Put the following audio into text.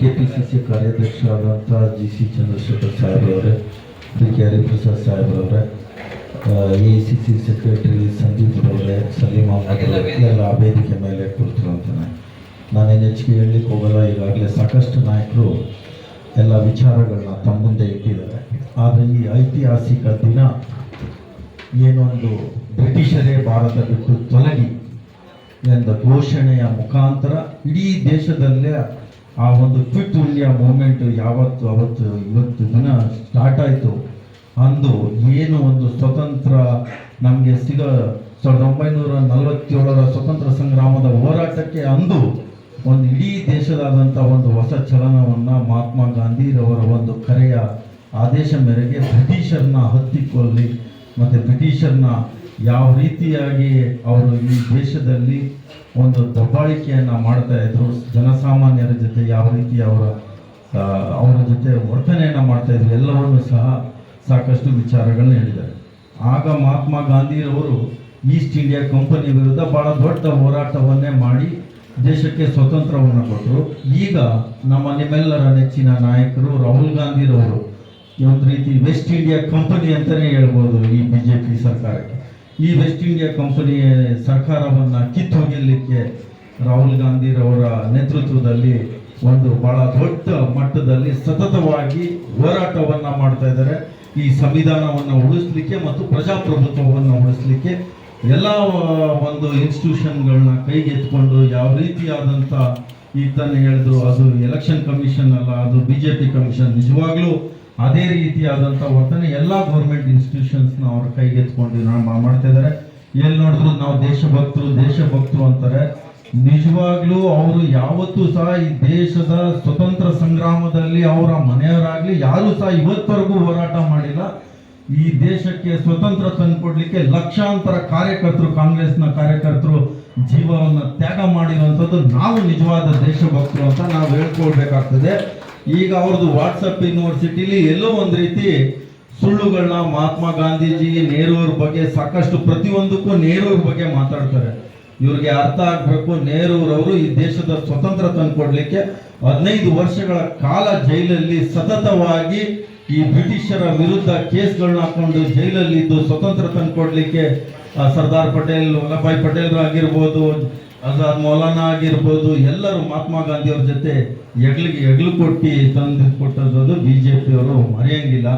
K P C ಕಾರ್ಯಾಧ್ಯಕ್ಷರಾದಂಥ G C Chandrashekhar ಸಾಹೇಬ್ರವರೇ D K Hariprasad ಸಾಹೇಬ್ರವರೇ A C C secretary Sandeep ಅವರೇ ಸಲೀಂ ಅಹಮದ್ ಅವರೇ, ಎಲ್ಲ ವೇದಿಕೆ ಮೇಲೆ ಅಂತಾನೆ ನಾನೇನು ಹೆಚ್ಚಿಗೆ ಹೇಳಲಿಕ್ಕೆ ಹೋಗಲ್ಲ ಈಗಾಗಲೇ ಸಾಕಷ್ಟು ನಾಯಕರು ಎಲ್ಲ ವಿಚಾರಗಳನ್ನ ತಮ್ಮ ಮುಂದೆ ಇಟ್ಟಿದ್ದಾರೆ. ಆದರೆ ಈ ಐತಿಹಾಸಿಕ ದಿನ ಏನೊಂದು ಬ್ರಿಟಿಷರೇ ಭಾರತ ಬಿಟ್ಟು ತೊಲಗಿ ಎಂದ ಘೋಷಣೆಯ ಮುಖಾಂತರ ಇಡೀ ದೇಶದಲ್ಲೇ ಆ ಒಂದು ಕ್ವಿಟ್ ಇಂಡಿಯಾ ಮೂಮೆಂಟ್ ಯಾವತ್ತು, ಅವತ್ತು, ಇವತ್ತು ದಿನ ಸ್ಟಾರ್ಟ್ ಆಯಿತು. ಅಂದು ಏನು ಒಂದು ಸ್ವತಂತ್ರ ನಮಗೆ ಸಿಗ ಸಾವಿರದ ಒಂಬೈನೂರ ನಲವತ್ತೇಳರ ಸ್ವತಂತ್ರ ಸಂಗ್ರಾಮದ ಹೋರಾಟಕ್ಕೆ ಅಂದು ಒಂದು ಇಡೀ ದೇಶದಾದಂಥ ಒಂದು ಹೊಸ ಚಲನವನ್ನು ಮಹಾತ್ಮ ಗಾಂಧಿರವರ ಒಂದು ಕರೆಯ ಆದೇಶ ಮೇರೆಗೆ ಬ್ರಿಟಿಷರನ್ನ ಹತ್ತಿಕೊಳ್ಳಿ ಮತ್ತು ಬ್ರಿಟಿಷರನ್ನ ಯಾವ ರೀತಿಯಾಗಿ ಅವರು ಈ ದೇಶದಲ್ಲಿ ಒಂದು ದಬ್ಬಾಳಿಕೆಯನ್ನು ಮಾಡ್ತಾ ಇದ್ರು ರೀತಿ ಅವರ ಅವರ ಜೊತೆ ವರ್ತನೆಯನ್ನು ಮಾಡ್ತಾ ಇದ್ರು. ಎಲ್ಲವನ್ನು ಸಹ ಸಾಕಷ್ಟು ವಿಚಾರಗಳನ್ನ ಹೇಳಿದ್ದಾರೆ. ಆಗ ಮಹಾತ್ಮ ಗಾಂಧಿರವರು ಈಸ್ಟ್ ಇಂಡಿಯಾ ಕಂಪನಿ ವಿರುದ್ಧ ಬಹಳ ದೊಡ್ಡ ಹೋರಾಟವನ್ನೇ ಮಾಡಿ ದೇಶಕ್ಕೆ ಸ್ವತಂತ್ರವನ್ನು ಕೊಟ್ಟರು ಈಗ ನಮ್ಮ ನಿಮ್ಮೆಲ್ಲರ ನೆಚ್ಚಿನ ನಾಯಕರು ರಾಹುಲ್ ಗಾಂಧಿರವರು. ಒಂದು ರೀತಿ ವೆಸ್ಟ್ ಇಂಡಿಯಾ ಕಂಪನಿ ಅಂತಲೇ ಹೇಳ್ಬೋದು ಈ ಬಿ ಜೆ ಪಿ ಸರ್ಕಾರಕ್ಕೆ. ಈ ವೆಸ್ಟ್ ಇಂಡಿಯಾ ಕಂಪನಿಯ ಸರ್ಕಾರವನ್ನು ಕಿತ್ತೊಗೆಯಲಿಕ್ಕೆ ರಾಹುಲ್ ಗಾಂಧಿರವರ ನೇತೃತ್ವದಲ್ಲಿ ಒಂದು ಬಹಳ ದೊಡ್ಡ ಮಟ್ಟದಲ್ಲಿ ಸತತವಾಗಿ ಹೋರಾಟವನ್ನ ಮಾಡ್ತಾ ಇದ್ದಾರೆ. ಈ ಸಂವಿಧಾನವನ್ನು ಉಳಿಸ್ಲಿಕ್ಕೆ ಮತ್ತು ಪ್ರಜಾಪ್ರಭುತ್ವವನ್ನು ಉಳಿಸ್ಲಿಕ್ಕೆ ಎಲ್ಲ ಒಂದು ಇನ್ಸ್ಟಿಟ್ಯೂಷನ್ಗಳನ್ನ ಕೈಗೆತ್ಕೊಂಡು ಯಾವ ರೀತಿಯಾದಂಥ ಇದನ್ನು ಹೇಳಿದ್ರು, ಅದು ಎಲೆಕ್ಷನ್ ಕಮಿಷನ್ ಅಲ್ಲ, ಅದು ಬಿ ಜೆ ಪಿ ಕಮಿಷನ್ ನಿಜವಾಗ್ಲೂ ಅದೇ ರೀತಿಯಾದಂಥ ವರ್ತನೆ ಎಲ್ಲ ಗೌರ್ಮೆಂಟ್ ಇನ್ಸ್ಟಿಟ್ಯೂಷನ್ಸ್ನ ಅವ್ರ ಕೈಗೆತ್ಕೊಂಡು ಮಾಡ್ತಾ ಇದ್ದಾರೆ. ಎಲ್ಲಿ ನೋಡಿದ್ರು ನಾವು ದೇಶಭಕ್ತರು ದೇಶಭಕ್ತರು ಅಂತಾರೆ. ನಿಜವಾಗ್ಲೂ ಅವರು ಯಾವತ್ತೂ ಸಹ ಈ ದೇಶದ ಸ್ವತಂತ್ರ ಸಂಗ್ರಾಮದಲ್ಲಿ ಅವರ ಮನೆಯವರಾಗ್ಲಿ, ಯಾರು ಸಹ ಇವತ್ತವರೆಗೂ ಹೋರಾಟ ಮಾಡಿಲ್ಲ. ಈ ದೇಶಕ್ಕೆ ಸ್ವತಂತ್ರ ತಂದುಕೊಡ್ಲಿಕ್ಕೆ ಲಕ್ಷಾಂತರ ಕಾರ್ಯಕರ್ತರು, ಕಾಂಗ್ರೆಸ್ನ ಕಾರ್ಯಕರ್ತರು ಜೀವವನ್ನು ತ್ಯಾಗ ಮಾಡಿರುವಂಥದ್ದು ನಾವು ನಿಜವಾದ ದೇಶಭಕ್ತರು ಅಂತ ನಾವು ಹೇಳ್ಕೊಳ್ಬೇಕಾಗ್ತದೆ. ಈಗ ಅವ್ರದ್ದು ವಾಟ್ಸಪ್ ಯೂನಿವರ್ಸಿಟಿಲಿ ಎಲ್ಲೋ ಒಂದು ರೀತಿ ಸುಳ್ಳುಗಳನ್ನ ಮಹಾತ್ಮ ಗಾಂಧೀಜಿ, ನೆಹರೂರ ಬಗ್ಗೆ ಸಾಕಷ್ಟು ಪ್ರತಿಯೊಂದಕ್ಕೂ ನೆಹರೂರ ಬಗ್ಗೆ ಮಾತಾಡ್ತಾರೆ. ಇವ್ರಿಗೆ ಅರ್ಥ ಆಗ್ಬೇಕು. ನೆಹರೂರವರು ಈ ದೇಶದ ಸ್ವತಂತ್ರ ತಂದುಕೊಡ್ಲಿಕ್ಕೆ ಹದಿನೈದು ವರ್ಷಗಳ ಕಾಲ ಜೈಲಲ್ಲಿ ಸತತವಾಗಿ ಈ ಬ್ರಿಟಿಷರ ವಿರುದ್ಧ ಕೇಸ್ಗಳನ್ನ ಹಾಕೊಂಡು ಜೈಲಲ್ಲಿ ಇದ್ದು ಸ್ವತಂತ್ರ ತಂದುಕೊಡ್ಲಿಕ್ಕೆ ಕೊಡ್ಲಿಕ್ಕೆ ಸರ್ದಾರ್ ಪಟೇಲ್ ವಲ್ಲಭಾಯ್ ಪಟೇಲ್ ಆಗಿರ್ಬೋದು ಅಜಾದ್ ಮೌಲಾನಾ ಆಗಿರ್ಬೋದು, ಎಲ್ಲರೂ ಮಹಾತ್ಮ ಗಾಂಧಿಯವ್ರ ಜೊತೆ ಎಗ್ಲಿಗೆ ಎಗ್ಲು ಕೊಟ್ಟು ತಂದು ಕೊಟ್ಟದ್ದು ಬಿ ಜೆ ಪಿಯವರು ಮರೆಯಂಗಿಲ್ಲ.